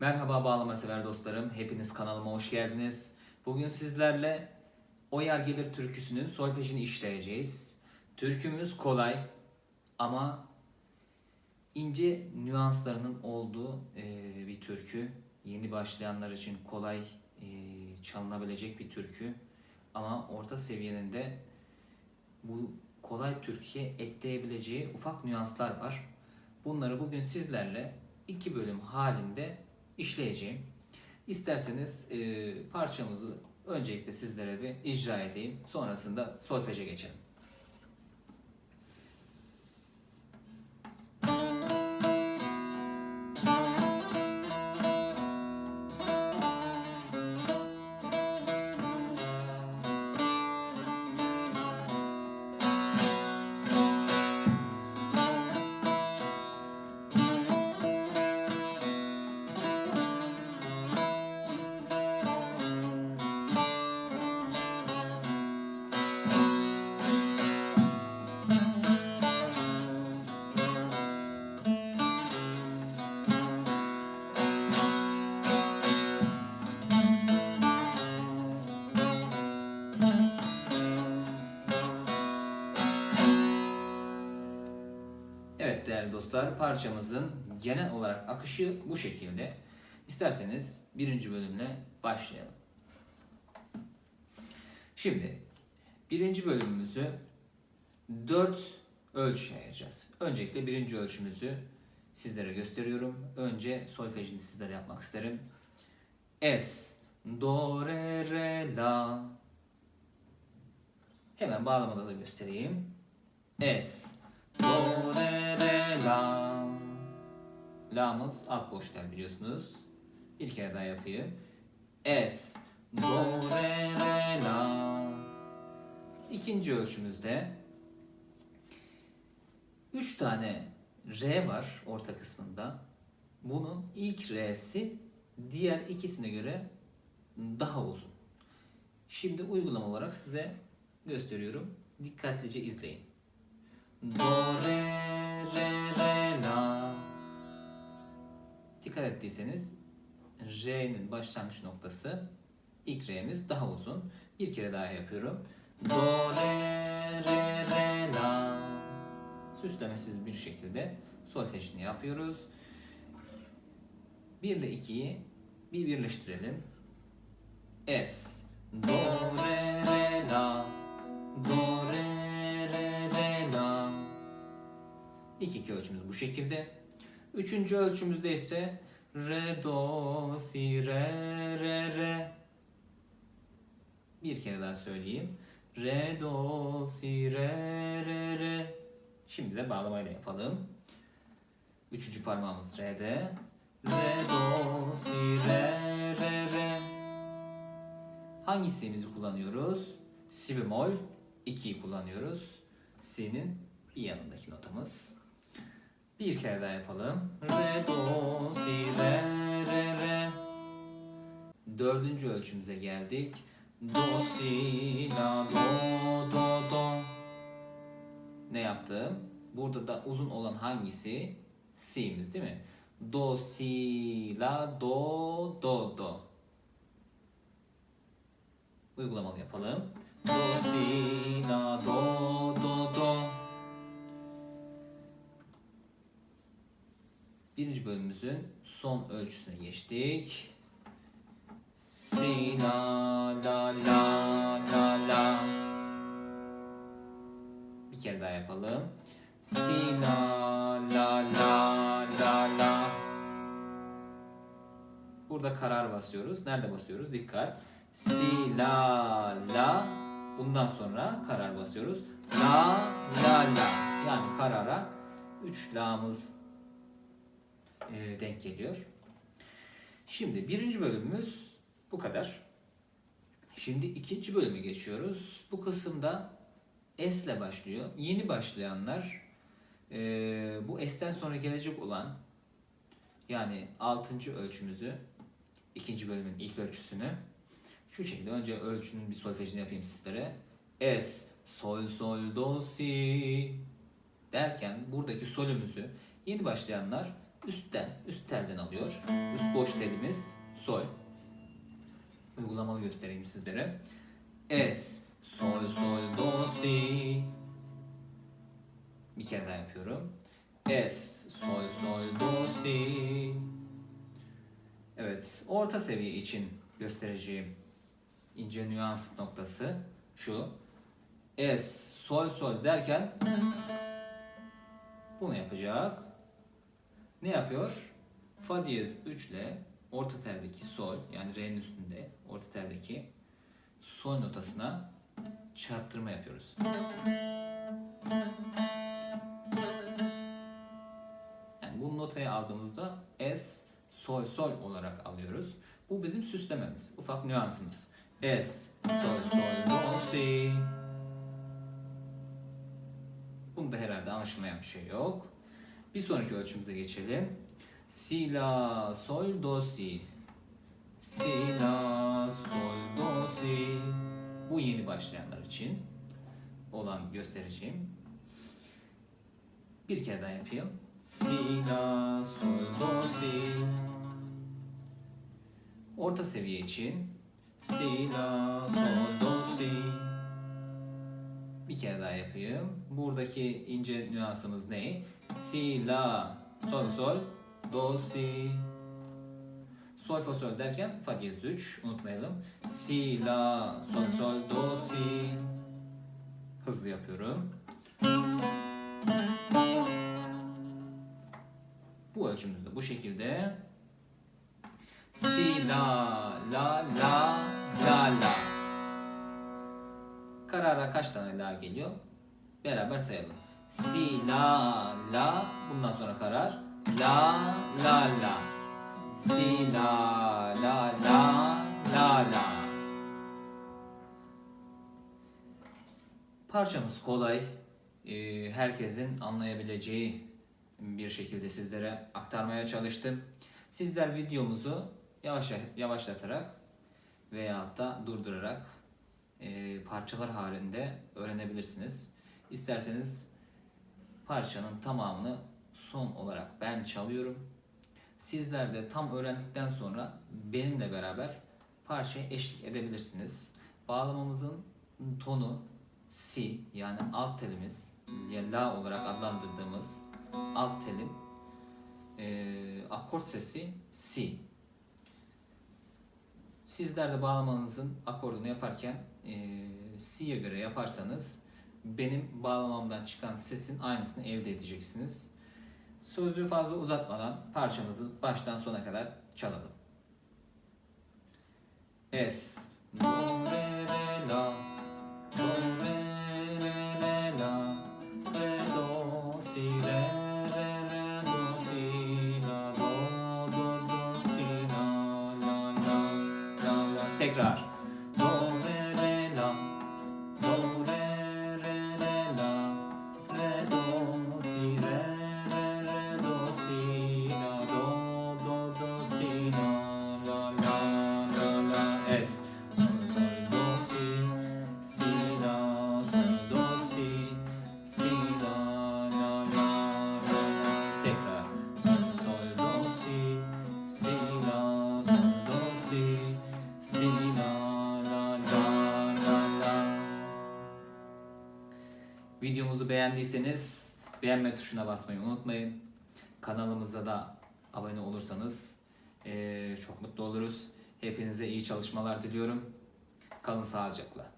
Merhaba bağlama sever dostlarım. Hepiniz kanalıma hoş geldiniz. Bugün sizlerle O Yer Gelir türküsünün solfejini işleyeceğiz. Türkümüz kolay ama ince nüanslarının olduğu eee, bir türkü. Yeni başlayanlar için kolay eee, çalınabilecek bir türkü. Ama orta seviyenin de bu kolay türküye ekleyebileceği ufak nüanslar var. Bunları bugün sizlerle iki bölüm halinde işleyeceğim. İsterseniz e, parçamızı öncelikle sizlere bir icra edeyim. Sonrasında solfeje geçelim. Evet değerli dostlar parçamızın genel olarak akışı bu şekilde. İsterseniz birinci bölümle başlayalım. Şimdi birinci bölümümüzü dört ölçü ayıracağız. Öncelikle birinci ölçümüzü sizlere gösteriyorum. Önce solfejini sizlere yapmak isterim. Es, do, re, re, la. Hemen bağlamada da göstereyim. Es, do, re, re, la. La'mız alt boş tel biliyorsunuz. Bir kere daha yapayım. Es, do, re, re, la. İkinci ölçümüzde üç tane re var orta kısmında. Bunun ilk re'si diğer ikisine göre daha uzun. Şimdi uygulama olarak size gösteriyorum. Dikkatlice izleyin. Do, re, re, re, la. Dikkat ettiyseniz R'nin başlangıç noktası ilk R'miz daha uzun. Bir kere daha yapıyorum. Do, re, re, re, la. Süslemesiz bir şekilde solfejini yapıyoruz. 1 ile 2'yi bir birleştirelim. Es, do, re, re, İlk iki ölçümüz bu şekilde. Üçüncü ölçümüzde ise re, do, si, re, re, re. Bir kere daha söyleyeyim. Re, do, si, re, re, re. Şimdi de bağlamayla yapalım. Üçüncü parmağımız re'de. Re, do, si, re, re, re. Hangi si'mizi kullanıyoruz? Si bemol 2'yi kullanıyoruz. Si'nin bir yanındaki notamız. Bir kere daha yapalım. Re, do, si, re, re, re. Dördüncü ölçümüze geldik. Do, si, la, do, do, do. Ne yaptım? Burada da uzun olan hangisi? Si'miz değil mi? Do, si, la, do, do, do. Uygulamalı yapalım. Do, si, la, do, do, do. Birinci bölümümüzün son ölçüsüne geçtik. Si, la, la, la, la, la. Bir kere daha yapalım. Si, la, la, la, la, la. Burada karar basıyoruz. Nerede basıyoruz? Dikkat. Si, la, la. Bundan sonra karar basıyoruz. La, la, la. Yani karara 3 la'mız e, denk geliyor. Şimdi birinci bölümümüz bu kadar. Şimdi ikinci bölüme geçiyoruz. Bu kısımda S ile başlıyor. Yeni başlayanlar e, bu S'ten sonra gelecek olan yani altıncı ölçümüzü ikinci bölümün ilk ölçüsünü şu şekilde önce ölçünün bir solfejini yapayım sizlere. S, sol, sol, do, si derken buradaki solümüzü yeni başlayanlar üstten, üst telden alıyor. Üst boş telimiz sol. Uygulamalı göstereyim sizlere. Es, sol, sol, do, si. Bir kere daha yapıyorum. Es, sol, sol, do, si. Evet, orta seviye için göstereceğim ince nüans noktası şu. Es, sol, sol derken bunu yapacak. Ne yapıyor? Fa diyez 3 ile orta teldeki sol yani re'nin üstünde orta teldeki sol notasına çarptırma yapıyoruz. Yani bu notayı aldığımızda es sol sol olarak alıyoruz. Bu bizim süslememiz, ufak nüansımız. Es sol sol do si. Bunda herhalde anlaşılmayan bir şey yok. Bir sonraki ölçümüze geçelim. Si la sol do si. Si la sol do si. Bu yeni başlayanlar için olan göstereceğim. Bir kere daha yapayım. Si la sol do si. Orta seviye için si la sol do si. Bir kere daha yapayım. Buradaki ince nüansımız ne? Si la sol sol do si. Sol fa sol derken fa diyez 3 unutmayalım. Si la sol sol do si. Hızlı yapıyorum. Bu ölçümüzde bu şekilde. Si la la la la la. Karara kaç tane la geliyor? Beraber sayalım. Si la la bundan sonra karar la la la. Si la la la la la. Parçamız kolay. Ee, herkesin anlayabileceği bir şekilde sizlere aktarmaya çalıştım. Sizler videomuzu yavaş yavaşlatarak veya da durdurarak e, parçalar halinde öğrenebilirsiniz. İsterseniz parçanın tamamını son olarak ben çalıyorum. Sizler de tam öğrendikten sonra benimle beraber parçaya eşlik edebilirsiniz. Bağlamamızın tonu si yani alt telimiz ya la olarak adlandırdığımız alt telin e, akort sesi si. Sizler de bağlamanızın akordunu yaparken e, si'ye göre yaparsanız benim bağlamamdan çıkan sesin aynısını elde edeceksiniz. Sözü fazla uzatmadan parçamızı baştan sona kadar çalalım. Es. Tekrar. Videomuzu beğendiyseniz beğenme tuşuna basmayı unutmayın. Kanalımıza da abone olursanız çok mutlu oluruz. Hepinize iyi çalışmalar diliyorum. Kalın sağlıcakla.